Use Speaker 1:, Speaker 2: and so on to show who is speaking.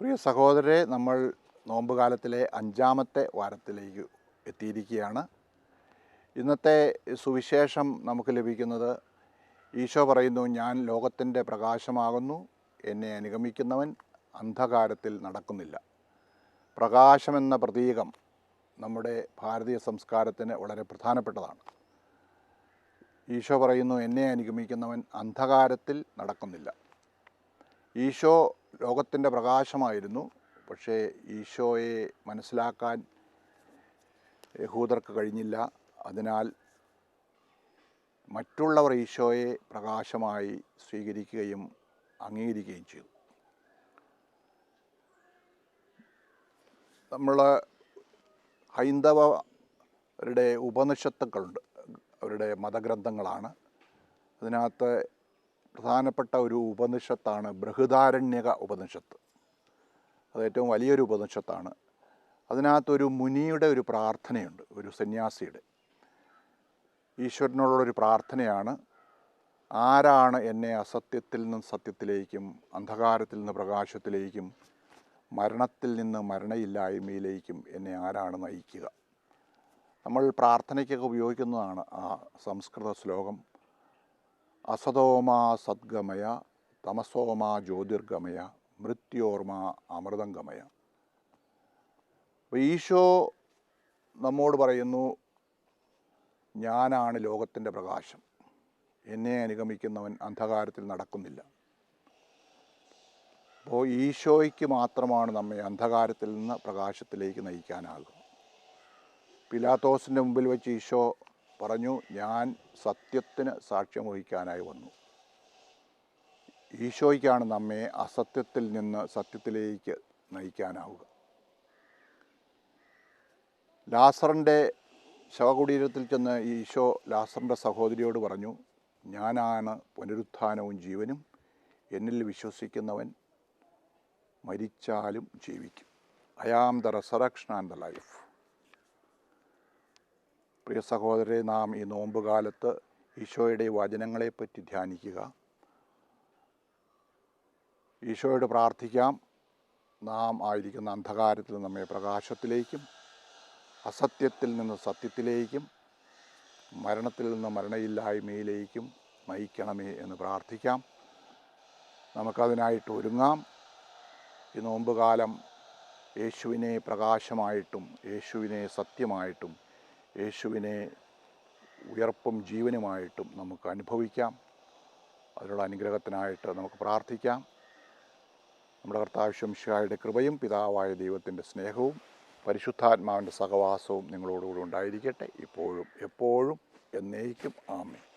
Speaker 1: പ്രിയ സഹോദരരെ നമ്മൾ നോമ്പുകാലത്തിലെ അഞ്ചാമത്തെ വാരത്തിലേക്ക് എത്തിയിരിക്കുകയാണ്. ഇന്നത്തെ സുവിശേഷം നമുക്ക് ലഭിക്കുന്നത് ഈശോ പറയുന്നു ഞാൻ ലോകത്തിന്റെ പ്രകാശമാകുന്നു എന്നെ അനുഗമിക്കുന്നവൻ അന്ധകാരത്തിൽ നടക്കുന്നില്ല. പ്രകാശമെന്ന പ്രതീകം നമ്മുടെ ഭാരതീയ സംസ്കാരത്തിന് വളരെ പ്രധാനപ്പെട്ടതാണ്. ഈശോ പറയുന്നു എന്നെ അനുഗമിക്കുന്നവൻ അന്ധകാരത്തിൽ നടക്കുന്നില്ല. ഈശോ ലോകത്തിന്റെ പ്രകാശമായിരുന്നു. പക്ഷേ ഈശോയെ മനസ്സിലാക്കാൻ യഹൂദർക്ക് കഴിഞ്ഞില്ല. അതിനാൽ മറ്റുള്ളവർ ഈശോയെ പ്രകാശമായി സ്വീകരിക്കുകയും അംഗീകരിക്കുകയും ചെയ്തു. നമ്മൾ ഹൈന്ദവരുടെ ഉപനിഷത്തുക്കളുണ്ട്. അവരുടെ മതഗ്രന്ഥങ്ങളാണ്. അതിനകത്ത് പ്രധാനപ്പെട്ട ഒരു ഉപനിഷത്താണ് ബൃഹദാരണ്യക ഉപനിഷത്ത്. അത് ഏറ്റവും വലിയൊരു ഉപനിഷത്താണ്. അതിനകത്തൊരു മുനിയുടെ ഒരു പ്രാർത്ഥനയുണ്ട് ഒരു സന്യാസിയുടെ. ഈശ്വരനോടുള്ളൊരു പ്രാർത്ഥനയാണ് ആരാണ് എന്നെ അസത്യത്തിൽ നിന്ന് സത്യത്തിലേക്കും അന്ധകാരത്തിൽ നിന്ന് പ്രകാശത്തിലേക്കും മരണത്തിൽ നിന്ന് മരണയില്ലായ്മയിലേക്കും എന്നെ ആരാണ് നയിക്കുക? നമ്മൾ പ്രാർത്ഥനയ്ക്കൊക്കെ ഉപയോഗിക്കുന്നതാണ് ആ സംസ്കൃത ശ്ലോകം. അസതോമാ സദ്ഗമയ തമസോമാ ജ്യോതിർഗമയ മൃത്യോർമ അമൃതംഗമയ. അപ്പോൾ ഈശോ നമ്മോട് പറയുന്നു ഞാനാണ് ലോകത്തിന്റെ പ്രകാശം. എന്നെ അനുഗമിക്കുന്നവൻ അന്ധകാരത്തിൽ നടക്കുന്നില്ല. അപ്പോൾ ഈശോയ്ക്ക് മാത്രമാണ് നമ്മെ അന്ധകാരത്തിൽ നിന്ന് പ്രകാശത്തിലേക്ക് നയിക്കാനാകുക. പിലാത്തോസിന്റെ മുമ്പിൽ വെച്ച് ഈശോ പറഞ്ഞു ഞാൻ സത്യത്തിന് സാക്ഷ്യം വഹിക്കാനായി വന്നു. ഈശോയ്ക്കാണ് നമ്മെ അസത്യത്തിൽ നിന്ന് സത്യത്തിലേക്ക് നയിക്കാനാവുക. ലാസറിന്റെ ശവകുടീരത്തിൽ ചെന്ന് ഈശോ ലാസറിന്റെ സഹോദരിയോട് പറഞ്ഞു ഞാനാണ് പുനരുത്ഥാനവും ജീവനും എന്നിൽ വിശ്വസിക്കുന്നവൻ മരിച്ചാലും ജീവിക്കും. I am the resurrection and the life പ്രിയ സഹോദരെ നാം ഈ നോമ്പുകാലത്ത് ഈശോയുടെ വചനങ്ങളെപ്പറ്റി ധ്യാനിക്കുക. ഈശോയോട് പ്രാർത്ഥിക്കാം. നാം ആയിരിക്കുന്ന അന്ധകാരത്തിൽ നമ്മെ പ്രകാശത്തിലേക്കും അസത്യത്തിൽ നിന്ന് സത്യത്തിലേക്കും മരണത്തിൽ നിന്ന് മരണയില്ലായ്മയിലേക്കും നയിക്കണമേ എന്ന് പ്രാർത്ഥിക്കാം. നമുക്കതിനായിട്ട് ഒരുങ്ങാം. ഈ നോമ്പുകാലം യേശുവിനെ പ്രകാശമായിട്ടും യേശുവിനെ സത്യമായിട്ടും യേശുവിനെ ഉയർപ്പും ജീവനുമായിട്ടും നമുക്ക് അനുഭവിക്കാം. അതിനുള്ള അനുഗ്രഹത്തിനായിട്ട് നമുക്ക് പ്രാർത്ഥിക്കാം. നമ്മുടെ കർത്താവ് ശംഷായുടെ കൃപയും പിതാവായ ദൈവത്തിന്റെ സ്നേഹവും പരിശുദ്ധാത്മാവിന്റെ സഹവാസവും നിങ്ങളോടുകൂടി ഉണ്ടായിരിക്കട്ടെ. ഇപ്പോഴും എപ്പോഴും എന്നേക്കും. ആമേ